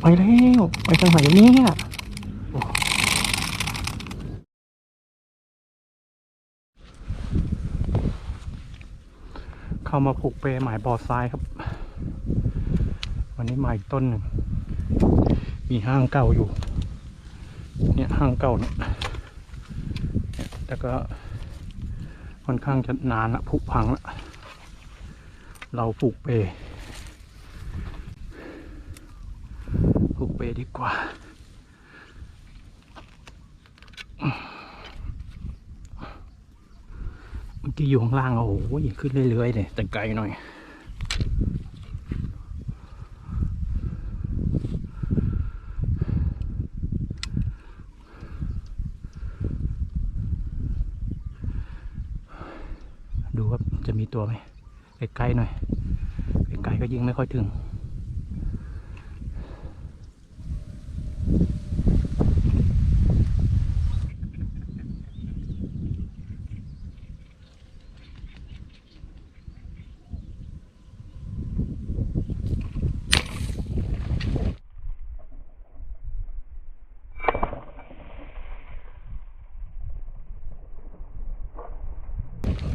ไปแล้ว ไปทางไหนเนี่ยเข้ามาผูกเปรหมายบอทรายครับ วันนี้มาอีกต้นหนึ่งมีห้างเก่าอยู่ เนี่ยห้างเก่าเนี่ยแต่ก็ค่อนข้างจะนานละผุพังละเราปลูกเปร ปลูกเปดีกว่า เมื่อกี้อยู่ข้างล่างโอ้โหขึ้นเรื่อยๆเลยแต่ไกลหน่อยดูครับจะมีตัวไหมใกลๆหน่อยไกลๆก็ยิงไม่ค่อยถึง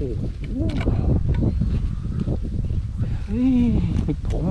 เฮ้ยมีผง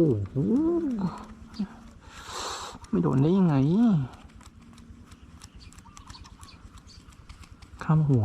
โอ้โหไม่โดนได้ยังไง ข้ามหัว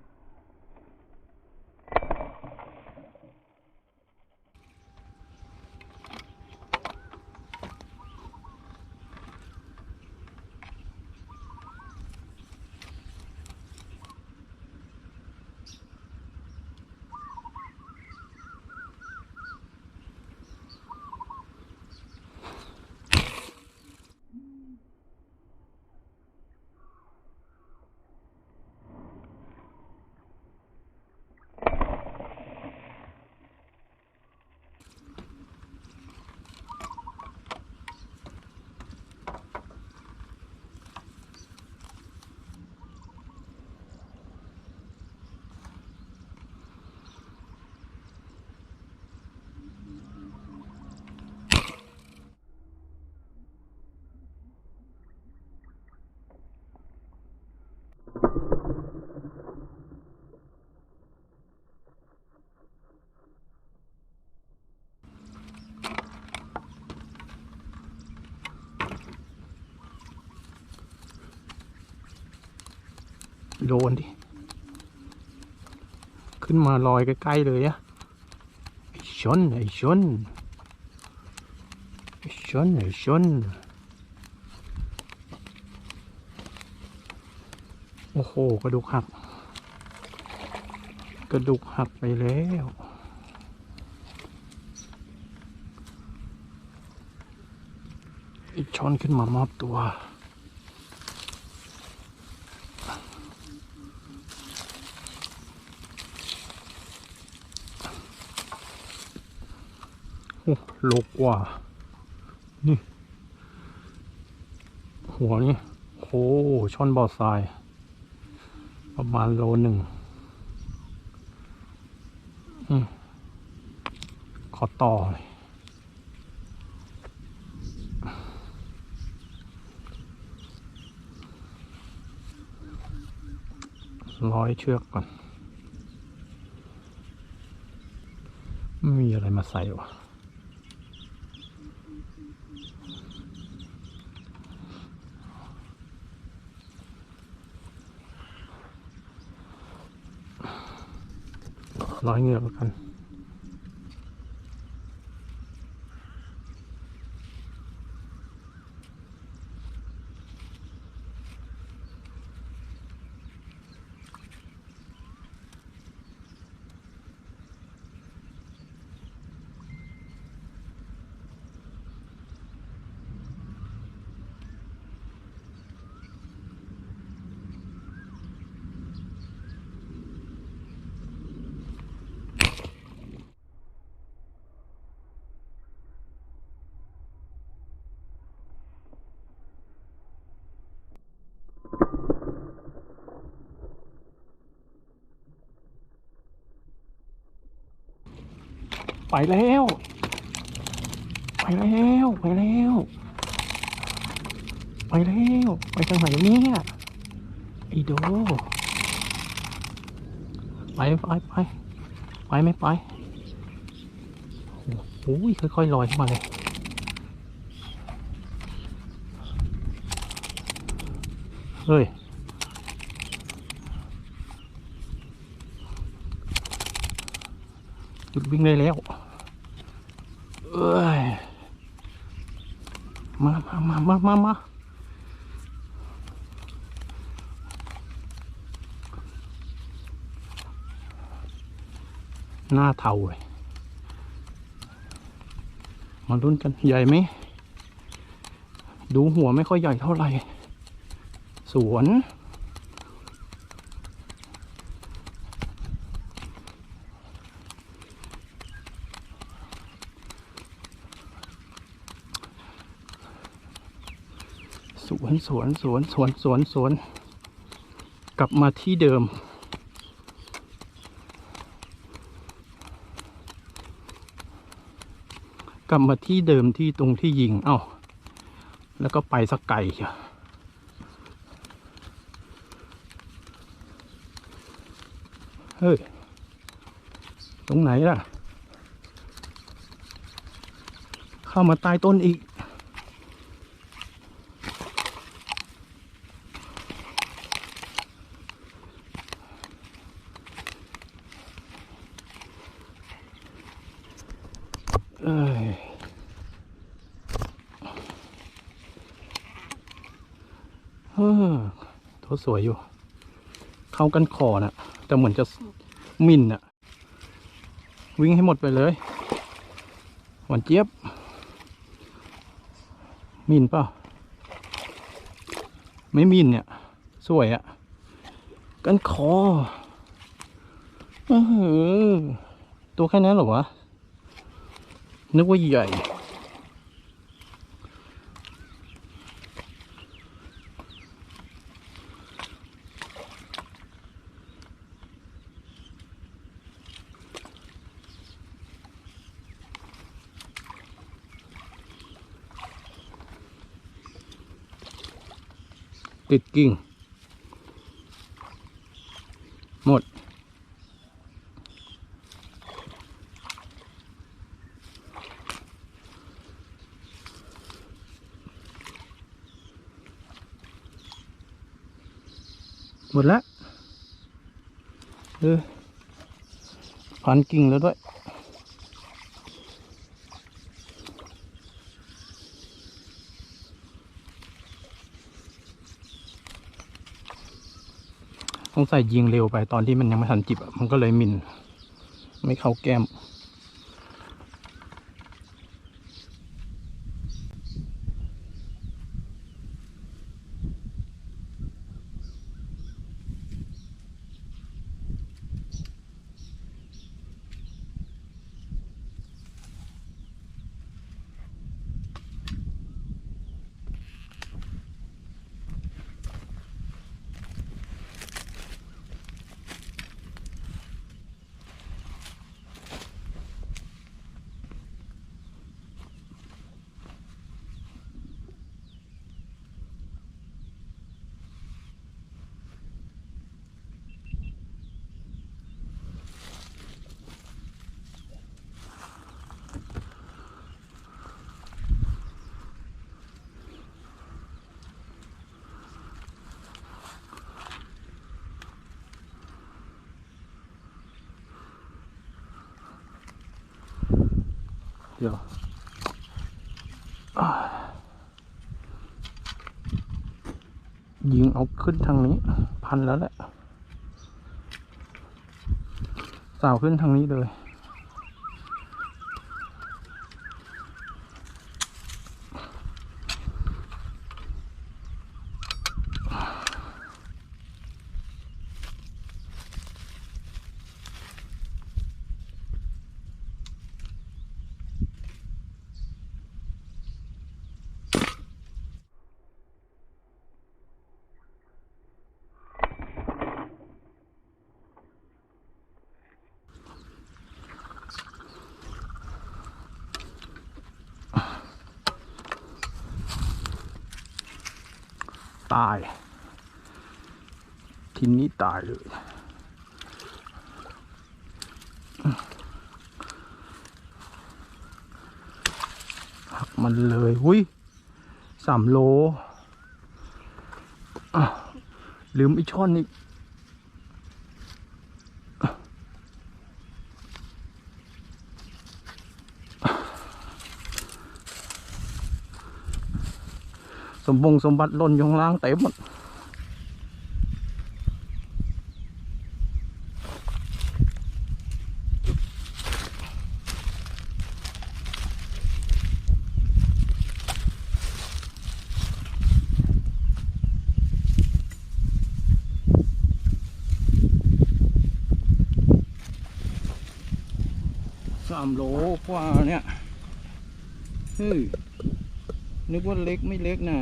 โดนดิ ขึ้นมาลอยใกล้ๆเลยอะไอ้ชนไอ้ชนไอ้ชนไอ้ชนโอ้โห กระดูกหัก กระดูกหักไปแล้วไอ้ชนขึ้นมามอบตัว โอ้ลกว่า นี่ หัวนี่โอ้ช่อนบอทราย ประมาณโลหนึ่งอขอต่อเลยร้อยเชือกก่อนไม่มีอะไรมาใส่วะ ร้อย ไปแล้ว ไปแล้ว ไปแล้ว ไปแล้ว ไปทางไหนเนี่ยไอโด ไปไปไปไปไม่ไปโอ้โหค่อยๆลอยขึ้นมาเลยเฮ้ยหยุดวิ่งได้แล้ว เอ้ยมามามามามามาหน้าเทาเลยมาลุ้นกันใหญ่ไหม ดูหัวไม่ค่อยใหญ่เท่าไหร่ สวน ส วนสวนสวนสวนสวนสวน กลับมาที่เดิม กลับมาที่เดิมที่ตรงที่ยิง เอ้า แล้วก็ไปสักไก่เชียวเฮ้ย ตรงไหนล่ะ เข้ามาใต้ต้นอีก เอ้ย เออตัวสวยอยู่ เข้ากันคอน่ะ แต่เหมือนจะมินน่ะ วิ่งให้หมดไปเลยหวานเจี๊ยบ มินเปล่าไม่มินเนี่ย สวยอะ่ะ กันคอเออตัวแค่นั้นหรอวะ นึกว่าใหญ่ ติดกิ่ง หมด หมดแล้วเออพันกิ่งแล้วด้วย งสัยยิงเร็วไปตอนที่มันยังไม่ทันจิบอะมันก็เลยมิน ไม่เข้าแก้ม เดี๋ยวยิงเอาขึ้นทางนี้ พันแล้วแหละสาวขึ้นทางนี้เลย ตาย ทีนี้ตายเลยหักมันเลยหุ้ยสามโลลืมไอช่อนอีก สมบงสมบัติล่นยข้างล่างเต็มหมดสามโลกว่าเนี่ยเฮ้ย นึกว่าเล็กไม่เล็กนะ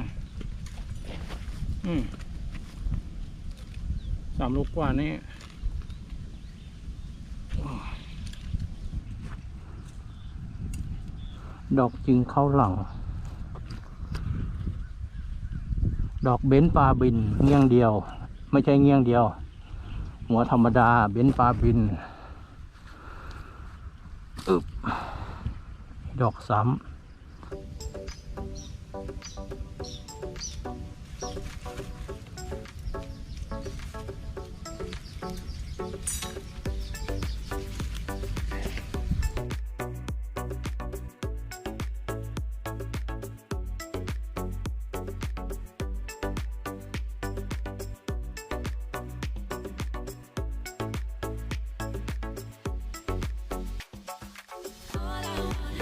อืมสามโลกกว่านี่ว้ดอกจึงเข้าหลัง ดอกเบ้นปลาบินเงี้ยงเดียว ไม่ใช่เงี้ยงเดียว หัวธรรมดาเบ้นปลาบินอึบดอกซ้ำ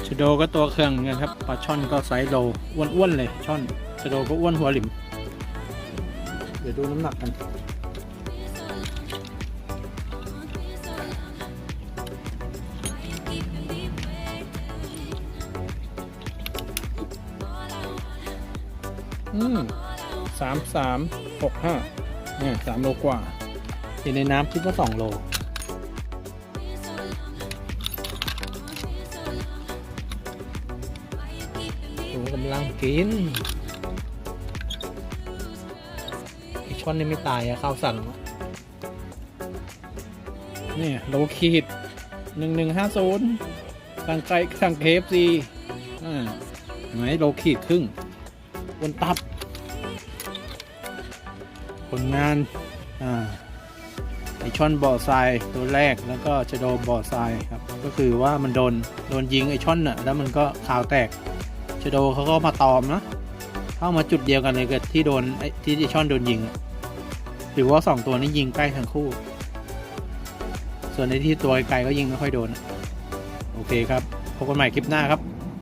ชโดก็ตัวเครื่องเหมือนกันครับปลาช่อนก็ไซส์โลอ้วนๆเลยช่อนชโดก็อ้วนหัวหลิม เดี๋ยวดูน้ำหนักกันอืมสามสามหกห้าเนี่ยสามโลกว่าอยู่ในน้ำคิดว่าสองโลำลังกินไอช่อนนี่ไม่ตายอะข้าวสั่งนี่โลขีดหนึ่งหนึ่งห้าศูนย์สั่งไก่สั่งเคฟซีอ่าเห็นไหมโลขีดครึ่งบนตับ ผลงาน อ่าไอช่อนบ่อทรายตัวแรกแล้วก็จะโดนบ่อทรายครับ ก็คือว่ามันโดน โดนยิงไอช่อนน่ะ แล้วมันก็ขาวแตก โดเขาก็มาตอมนะเข้ามาจุดเดียวกันเลยกับที่โดนที่ไอช่อนโดนยิง หรือว่าสองตัวนี้ยิงใกล้ทั้งคู่ ส่วนในที่ตัวไกลก็ยิงไม่ค่อยโดน โอเคครับพบกันใหม่คลิปหน้าครับ